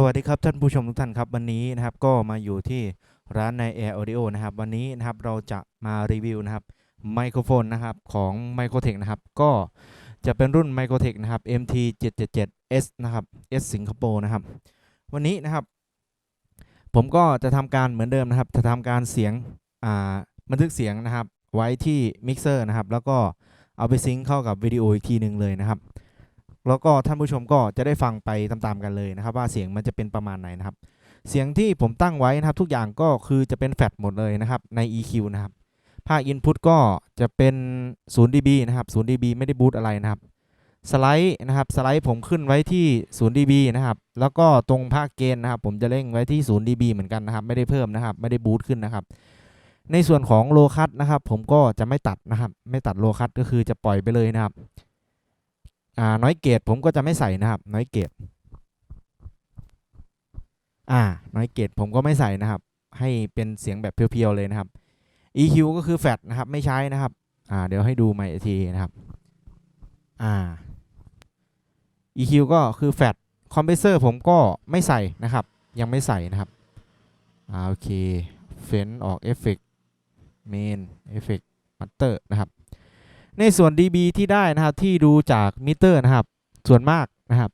สวัสดีครับท่านผู้ชมทุกท่านครับวันนี้นะครับก็มาอยู่ที่ร้านใน Air Audio นะครับวันนี้นะครับเราจะมารีวิวนะครับไมโครโฟนนะครับของ Microtech นะครับก็จะเป็นรุ่น Microtech นะครับ MT 777 S นะครับ S สิงคโปร์นะครับวันนี้นะครับ ผมก็จะทำการเหมือนเดิมนะครับ จะทำการเสียงอ่าบันทึกเสียงนะครับไว้ที่มิกเซอร์นะครับแล้วก็เอาไปซิงค์เข้ากับวิดีโออีกทีหนึ่งเลยนะครับ แล้วก็ท่านผู้ชมก็จะได้ฟังไปตามๆกันเลยนะครับ ว่าเสียงมันจะเป็นประมาณไหนนะครับ เสียงที่ผมตั้งไว้นะครับ ทุกอย่างก็คือจะเป็นแฟลตหมดเลยนะครับใน EQ นะครับภาค Input ก็จะเป็น 0 dB นะครับ 0 dB ไม่ได้บูตอะไรนะครับสไลด์นะครับสไลด์ผมขึ้นไว้ที่ 0 dB นะครับ แล้วก็ตรงภาคเกณฑ์นะครับ ผมจะเร่งไว้ที่ 0 dB เหมือนกันนะครับ ไม่ได้เพิ่มนะครับ ไม่ได้บูตขึ้นนะครับ ในส่วนของโลคัตนะครับ ผมก็จะไม่ตัดนะครับ ไม่ตัดโลคัตก็คือจะปล่อยไปเลยนะครับ อ่าน้อยเกตผมก็จะไม่ใส่นะครับ น้อยเกตอ่าน้อยเกตผมก็ไม่ใส่นะครับ ให้เป็นเสียงแบบเพียวๆเลยนะครับ EQ ก็คือแฟตนะครับไม่ใช้นะครับอ่าเดี๋ยวให้ดูใหม่อีกทีนะครับอ่า EQ ก็คือแฟตคอมเพรสเซอร์ผมก็ไม่ใส่นะครับ ยังไม่ใส่นะครับอ่าโอเคเฟ้นออกเอฟเฟกเมนเอฟเฟกมัตเตอร์นะครับ ในส่วน dB ที่ได้นะครับที่ดูจากมิเตอร์นะครับ ส่วนมากนะครับ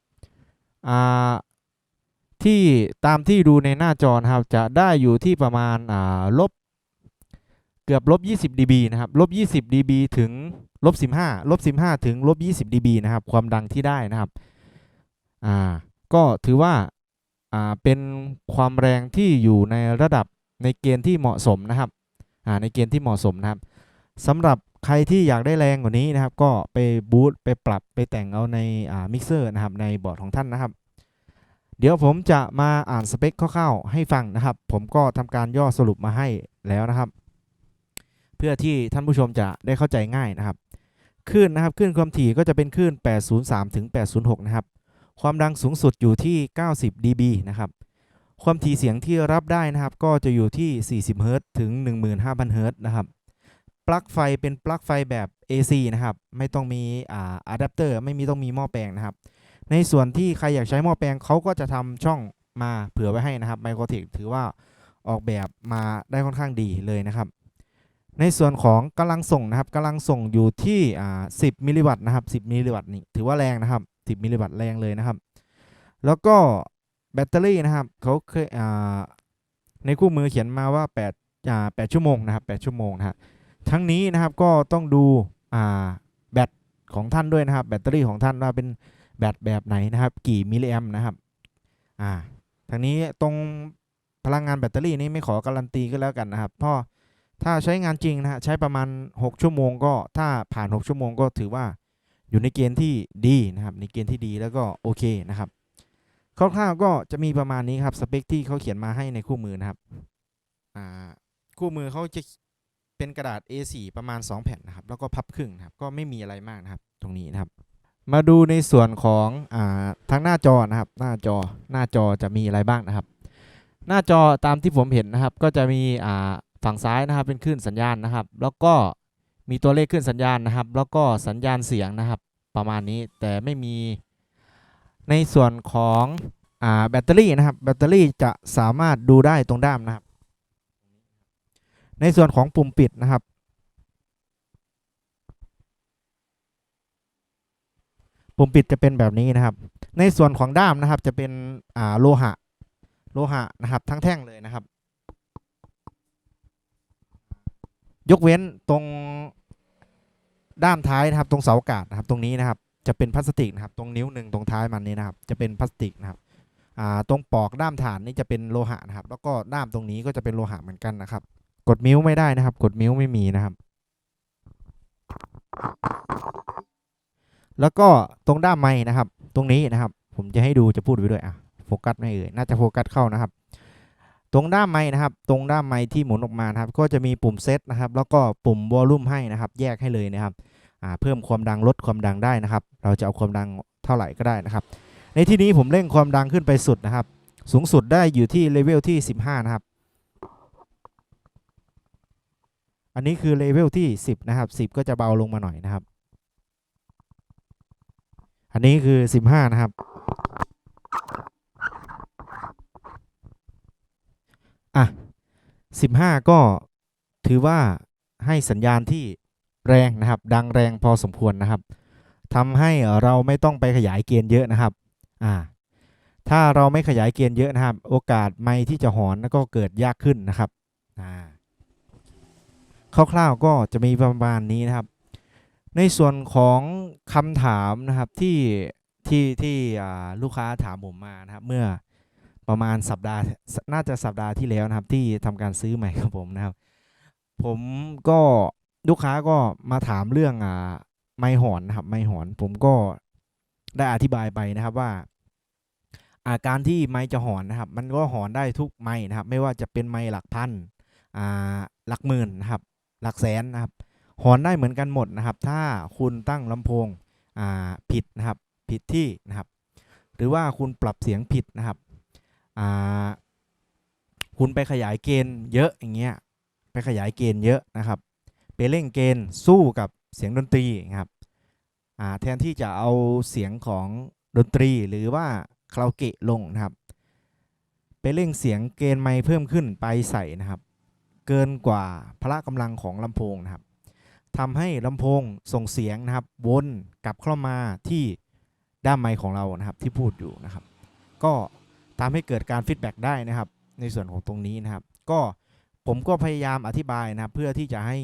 ที่ตามที่ดูในหน้าจอนะครับ จะได้อยู่ที่ประมาณลบเกือบลบ20 dB นะครับลบ20 dB ถึงลบ15ลบ15 ถึงลบ20 dB นะครับ ความดังที่ได้นะครับอ่าก็ถือว่าอ่าเป็นความแรงที่อยู่ในระดับในเกณฑ์ที่เหมาะสมนะครับอ่าในเกณฑ์ที่เหมาะสมนะครับสำหรับ ใครที่อยากได้แรงกว่านี้นะครับ ก็ไปบูตไปปรับไปแต่งเอาในอ่ามิกเซอร์นะครับในบอร์ดของท่านนะครับ เดี๋ยวผมจะมาอ่านสเปคคร่าวๆให้ฟังนะครับ ผมก็ทำการย่อสรุปมาให้แล้วนะครับ เพื่อที่ท่านผู้ชมจะได้เข้าใจง่ายนะครับคลื่นนะครับคลื่นความถี่ก็จะเป็นคลื่น 803 ถึง 806 นะครับ ความดังสูงสุดอยู่ที่ 90 dB นะครับ ความถี่เสียงที่รับได้นะครับ ก็จะอยู่ที่ 40เฮิรตซ์ถึง 15,000เฮิรตซ์นะครับ ปลั๊กไฟเป็นปลั๊กไฟแบบ AC นะครับ ไม่ต้องมีอ่าอะแดปเตอร์ไม่มีต้องมีหม้อแปลงนะครับ ในส่วนที่ใครอยากใช้หม้อแปลงเขาก็จะทำช่องมาเผื่อไว้ให้นะครับ Microtech ถือว่าออกแบบมาได้ค่อนข้างดีเลยนะครับ ในส่วนของกำลังส่งนะครับกำลังส่งอยู่ที่อ่า10มิลลิวัตต์นะครับ 10 มิลลิวัตต์นี่ถือว่าแรงนะครับ 10 มิลลิวัตต์แรงเลยนะครับ แล้วก็แบตเตอรี่นะครับเขาเคยอ่าในคู่มือเขียนมาว่า8อ่า8ชั่วโมงนะครับ8ชั่วโมงนะครับ ทั้งนี้นะครับก็ต้องดูแบตของท่านด้วยนะครับ แบตเตอรี่ของท่านว่าเป็นแบตแบบไหนนะครับ กี่มิลลิแอมนะครับอ่าทั้งนี้ตรงพลังงานแบตเตอรี่นี้ไม่ขอการันตีก็แล้วกันนะครับเพราะถ้าใช้งานจริงนะฮะใช้ประมาณ 6 ชั่วโมงก็ถ้าผ่าน 6 ชั่วโมงก็ถือว่าอยู่ในเกณฑ์ที่ดีนะครับในเกณฑ์ที่ดีแล้วก็โอเคนะครับคร่าวๆก็จะมีประมาณนี้ครับสเปคที่เขาเขียนมาให้ในคู่มือนะครับอ่าคู่มือเขาจะ เป็นกระดาษ A4 ประมาณ 2 แผ่นนะครับ แล้วก็พับครึ่งนะครับ ก็ไม่มีอะไรมากนะครับ ตรงนี้นะครับ มาดูในส่วนของอ่าทางหน้าจอนะครับ หน้าจอ หน้าจอจะมีอะไรบ้างนะครับ หน้าจอตามที่ผมเห็นนะครับ ก็จะมีอ่าฝั่งซ้ายนะครับเป็นคลื่นสัญญาณนะครับ แล้วก็มีตัวเลขคลื่นสัญญาณนะครับ แล้วก็สัญญาณเสียงนะครับ ประมาณนี้ แต่ไม่มี ในส่วนของอ่าแบตเตอรี่นะครับ แบตเตอรี่จะสามารถดูได้ตรงด้ามนะครับ ในส่วนของปุ่มปิดนะครับ ปุ่มปิดจะเป็นแบบนี้นะครับ ในส่วนของด้ามนะครับจะเป็นอ่าโลหะ โลหะนะครับ ทั้งแท่งเลยนะครับ ยกเว้นตรงด้ามท้ายนะครับ ตรงเสาอากาศนะครับ ตรงนี้นะครับ จะเป็นพลาสติกนะครับ ตรงนิ้วหนึ่งตรงท้ายมันนี้นะครับ จะเป็นพลาสติกนะครับตรงปอกด้ามฐานนี่จะเป็นโลหะนะครับ แล้วก็ด้ามตรงนี้ก็จะเป็นโลหะเหมือนกันนะครับ กดมิ้วไม่ได้นะครับ กดมิ้วไม่มีนะครับ แล้วก็ตรงด้ามไม้นะครับ ตรงนี้นะครับ ผมจะให้ดูจะพูดไปด้วยอะโฟกัสไม่เอ่ยน่าจะโฟกัสเข้านะครับ ตรงด้ามไม้นะครับ ตรงด้ามไม้ที่หมุนออกมานะครับ ก็จะมีปุ่มเซตนะครับ แล้วก็ปุ่มวอลลุ่มให้นะครับ แยกให้เลยนะครับอ่าเพิ่มความดังลดความดังได้นะครับ เราจะเอาความดังเท่าไหร่ก็ได้นะครับ ในที่นี้ผมเร่งความดังขึ้นไปสุดนะครับ สูงสุดได้อยู่ที่เลเวลที่ 15 นะครับ อันนี้คือเลเวลที่ 10 นะครับ 10 ก็จะเบาลงมาหน่อยนะครับ อันนี้คือ 15 นะครับ อะ 15 ก็ถือว่าให้สัญญาณที่แรงนะครับ ดังแรงพอสมควรนะครับทำให้เราไม่ต้องไปขยายเกณฑ์เยอะนะครับ อ่า ถ้าเราไม่ขยายเกณฑ์เยอะนะครับ โอกาสไม่ที่จะหอนก็เกิดยากขึ้นนะครับ อ่า คร่าวๆก็จะมีประมาณนี้นะครับ ในส่วนของคำถามนะครับที่ที่ที่ลูกค้าถามผมมานะครับ เมื่อประมาณสัปดาห์น่าจะสัปดาห์ที่แล้วนะครับ ที่ทำการซื้อใหม่ครับผมนะครับ ผมก็ลูกค้าก็มาถามเรื่องอ่าไม้หอนนะครับ ไม้หอน ผมก็ได้อธิบายไปนะครับว่า อาการที่ไม้จะหอนนะครับ มันก็หอนได้ทุกไม้นะครับ ไม่ว่าจะเป็นไม้หลักพันอ่าหลักหมื่นนะครับ หลักแสนนะครับหอนได้เหมือนกันหมดนะครับ ถ้าคุณตั้งลำโพงอ่าผิดนะครับผิดที่นะครับ หรือว่าคุณปรับเสียงผิดนะครับอ่าคุณไปขยายเกณฑ์เยอะอย่างเงี้ยไปขยายเกณฑ์เยอะนะครับ ไปเร่งเกณฑ์สู้กับเสียงดนตรีนะครับอ่าแทนที่จะเอาเสียงของดนตรีหรือว่าคาราโอเกะลงนะครับ ไปเร่งเสียงเกณฑ์ไมค์เพิ่มขึ้นไปใส่นะครับ เกินกว่าพละกำลังของลำโพงนะครับทำให้ลำโพงส่งเสียงนะครับวนกลับเข้ามาที่ด้านไมค์ของเรานะครับที่พูดอยู่นะครับ ก็ทำให้เกิดการฟีดแบ็กได้นะครับ ในส่วนของตรงนี้นะครับ ก็ผมก็พยายามอธิบายนะครับ เพื่อที่จะให้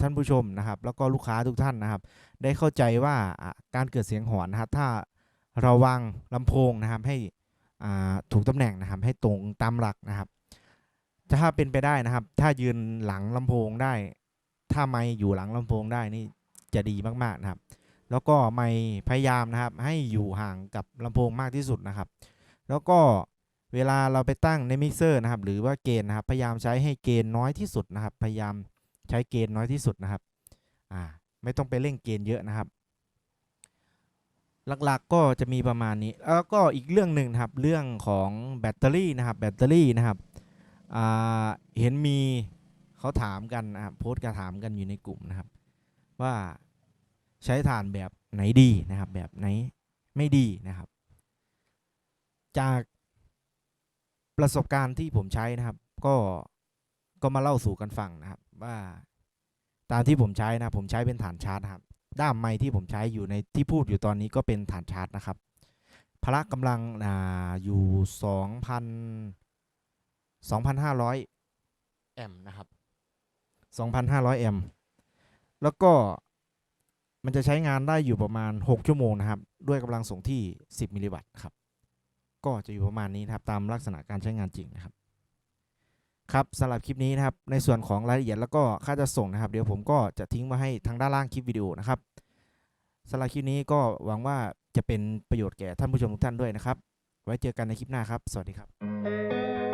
ท่านผู้ชมนะครับ แล้วก็ลูกค้าทุกท่านนะครับ ได้เข้าใจว่าการเกิดเสียงหอนนะครับถ้าเราวางลำโพงนะครับให้ถูกตำแหน่งนะครับ ให้ตรงตามหลักนะครับ ถ้าเป็นไปได้นะครับ ถ้ายืนหลังลำโพงได้ ถ้าไม่อยู่หลังลำโพงได้นี่จะดีมากๆนะครับ แล้วก็ไม่พยายามนะครับ ให้อยู่ห่างกับลำโพงมากที่สุดนะครับ แล้วก็เวลาเราไปตั้งในมิกเซอร์นะครับ หรือว่าเกณฑ์นะครับ พยายามใช้ให้เกณฑ์น้อยที่สุดนะครับ พยายามใช้เกณฑ์น้อยที่สุดนะครับอ่าไม่ต้องไปเร่งเกณฑ์เยอะนะครับ หลักๆก็จะมีประมาณนี้ แล้วก็อีกเรื่องหนึ่งครับ เรื่องของแบตเตอรี่นะครับ แบตเตอรี่นะครับ เห็นมีเขาถามกันนะครับโพสต์กระถามกันอยู่ในกลุ่มนะครับ ว่าใช้ถ่านแบบไหนดีนะครับ แบบไหนไม่ดีนะครับ จากประสบการณ์ที่ผมใช้นะครับ ก็ก็มาเล่าสู่กันฟังนะครับ ว่าตามที่ผมใช้นะผมใช้เป็นฐานชาร์จครับด้ามไม้ที่ผมใช้อยู่ในที่พูดอยู่ตอนนี้ก็เป็นฐานชาร์จนะครับพละกำลังอ่าอยู่ส องพันสองพันห้าร้อยแอมป์นะครับสองพันห้าร้อยแอมป์แล้วก็มันจะใช้งานได้อยู่ประมาณ 6 ชั่วโมงนะครับ ด้วยกำลังส่งที่ 10 มิลลิวัตต์ครับ ก็จะอยู่ประมาณนี้นะครับตามลักษณะการใช้งานจริงนะครับ ครับสำหรับคลิปนี้นะครับ ในส่วนของรายละเอียดแล้วก็ค่าจะส่งนะครับ เดี๋ยวผมก็จะทิ้งไว้ให้ทางด้านล่างคลิปวิดีโอนะครับสำหรับคลิปนี้ก็หวังว่าจะเป็นประโยชน์แก่ท่านผู้ชมทุกท่านด้วยนะครับ ไว้เจอกันในคลิปหน้าครับ สวัสดีครับ